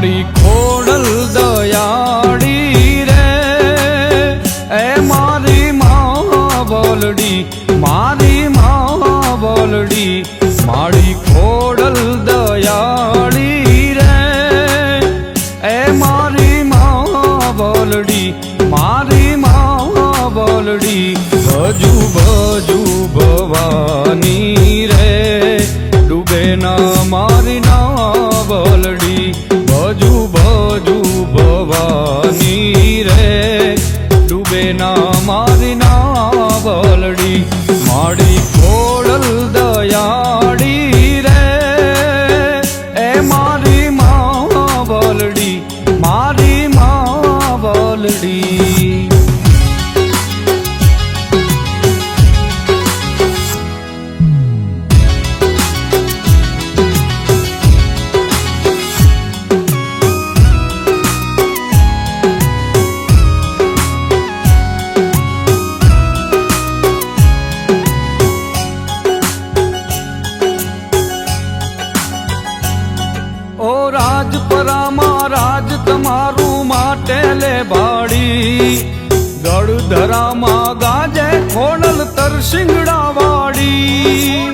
માડી ખોડલ દયાળી રે. એ મારી માં બોલડી, મારી માં બોલડી માડી ખોડલ દયાળી રે. એ મારી માં બોલડી, મારી માં બોલડી, ભજુ ભજુ ભવાની રે. ડૂબે ના મારી ના બોલડી ગળધરામાં ગાજે ખોડલ તરસિંગડા વાડી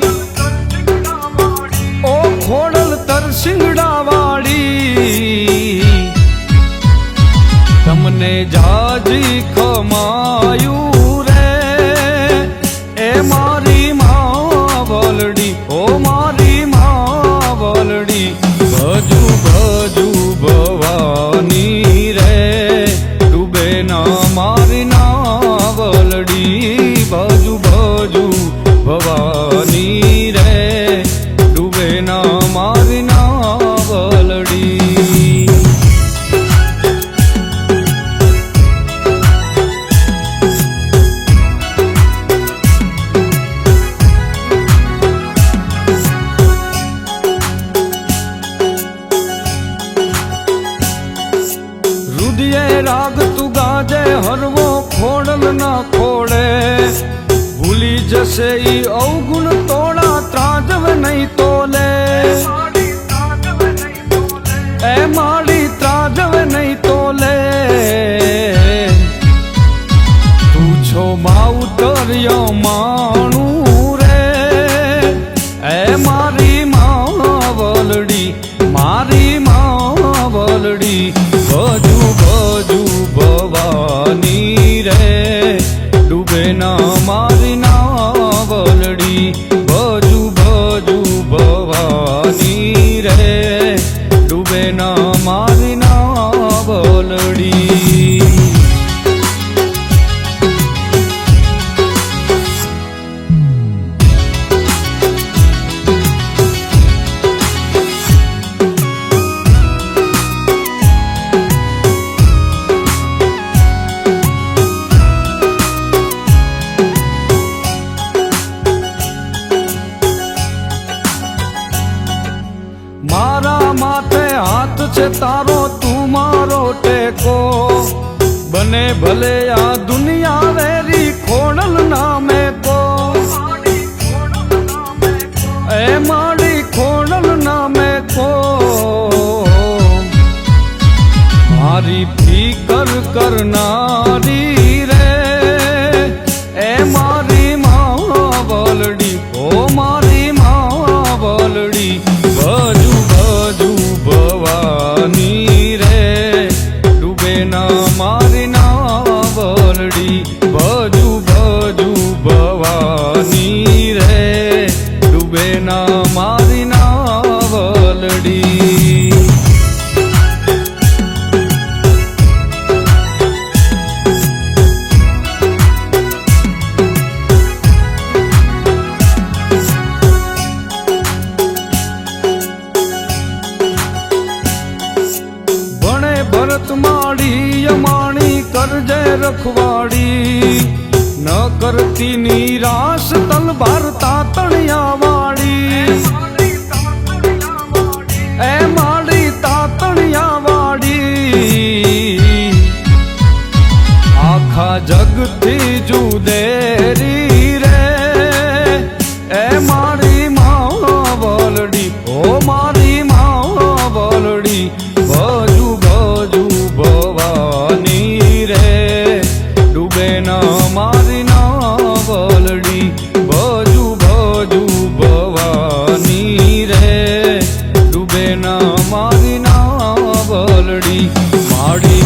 ઓ ખોડલ તરસિંગડા વાડી તમને જાજી ખમાયું રે. એ મારી માં વલડી, ઓ મારી માં વલડી, ભજુ ખોડે ભૂલી જશે ઈ અવગુણ તોડા, ત્રાજવ નહીં તોલે. એ માડી ત્રાજવ નહીં તોલે. તું છો માઉતર્ય માણું રે. એ મારી માં વલડી મારી માં છે તારો તું મારો ટેકો. બને ભલે આ દુનિયા વેરી ખોડલ નામે કો એ માડી ખોડલ નામે કો મારી ફીકર કરનારી રખવાડી ન કરતી નિરાશ તલવાર તાતણિયા વાળી એ માળી તાતણિયા વાળી આખા જગથી જુદેરી મારી ના વલડી માડી